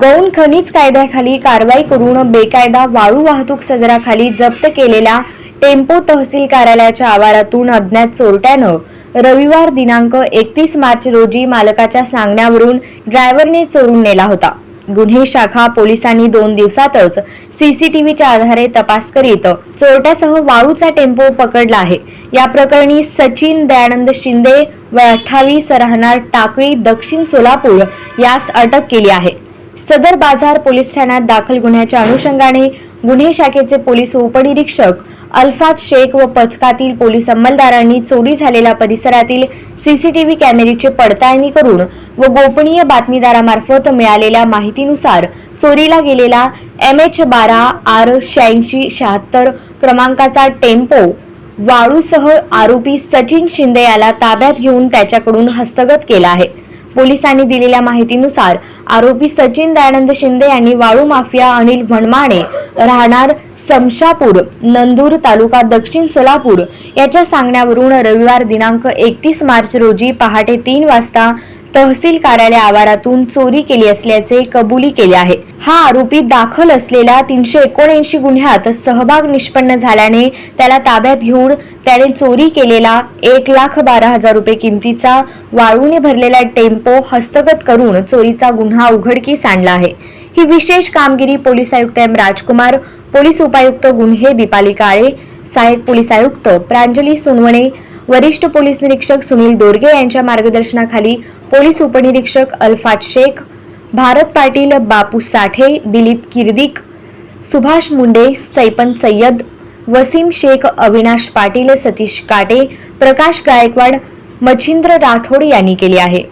गौण खनिज कायद्याखाली कारवाई करून बेकायदा वाळू वाहतूक सदराखाली जप्त केलेल्या टेम्पो तहसील कार्यालयाच्या आवारातून अज्ञात चोरट्यानं रविवार दिनांक एकतीस मार्च रोजी मालकाच्या सांगण्यावरून ड्रायव्हरने चोरून नेला होता. गुन्हे शाखा पोलिसांनी दोन दिवसातच सीसीटीव्हीच्या आधारे तपास करीत चोरट्यासह वाळूचा टेम्पो पकडला आहे. या प्रकरणी सचिन दयानंद शिंदे व अठ्ठावीस राहणार टाकळी दक्षिण सोलापूर यास अटक केली आहे. सदर बाजार पोलीस ठाण्यात दाखल गुन्ह्याच्या अनुषंगाने गुन्हे शाखेचे पोलीस उपनिरीक्षक अल्फात शेख व पथकातील पोलीस अंमलदारांनी चोरी झालेल्या परिसरातील सीसीटीव्ही कॅमेरेची पडताळणी करून व गोपनीय बातमीदारामार्फत मिळालेल्या माहितीनुसार चोरीला गेलेला एम एच बारा आर शहाऐंशी शहात्तर क्रमांकाचा टेम्पो वाळूसह आरोपी सचिन शिंदे याला ताब्यात घेऊन त्याच्याकडून हस्तगत केला आहे. पोलिसांनी दिलेल्या माहितीनुसार आरोपी सचिन दयानंद शिंदे यांनी वाळू माफिया अनिल वणमाणे राहणार समशापूर नंदूर तालुका दक्षिण सोलापूर याच्या सांगण्यावरून रविवार दिनांक एकतीस मार्च रोजी पहाटे तीन वाजता तहसील कार्यालय आवारातून चोरी केली असल्याचे कबुली केले आहे. हा आरोपी दाखल असलेल्या तीनशे एकोणऐंशी गुन्ह्यात सहभाग निष्पन्न झाल्याने त्याला ताब्यात घेऊन त्याने चोरी केलेला एक लाख बारा हजार रुपये किमतीचा वाळूने भरलेला टेम्पो हस्तगत करून चोरीचा गुन्हा उघडकीस आणला आहे. ही विशेष कामगिरी पोलीस आयुक्त एम. राजकुमार पोलीस उपायुक्त गुन्हे दीपाली काळे सहाय्यक पोलीस आयुक्त प्रांजली सोनवणे वरिष्ठ पोलीस निरीक्षक सुनील दोरगे यांच्या मार्गदर्शनाखाली पोलीस उपनिरीक्षक अल्फाट शेख भारत पाटील बापू साठे दिलीप किर्दिक सुभाष मुंडे सैपन सय्यद वसीम शेख अविनाश पाटील सतीश काटे प्रकाश गायकवाड मच्छिंद्र राठोड यांनी केले आहे.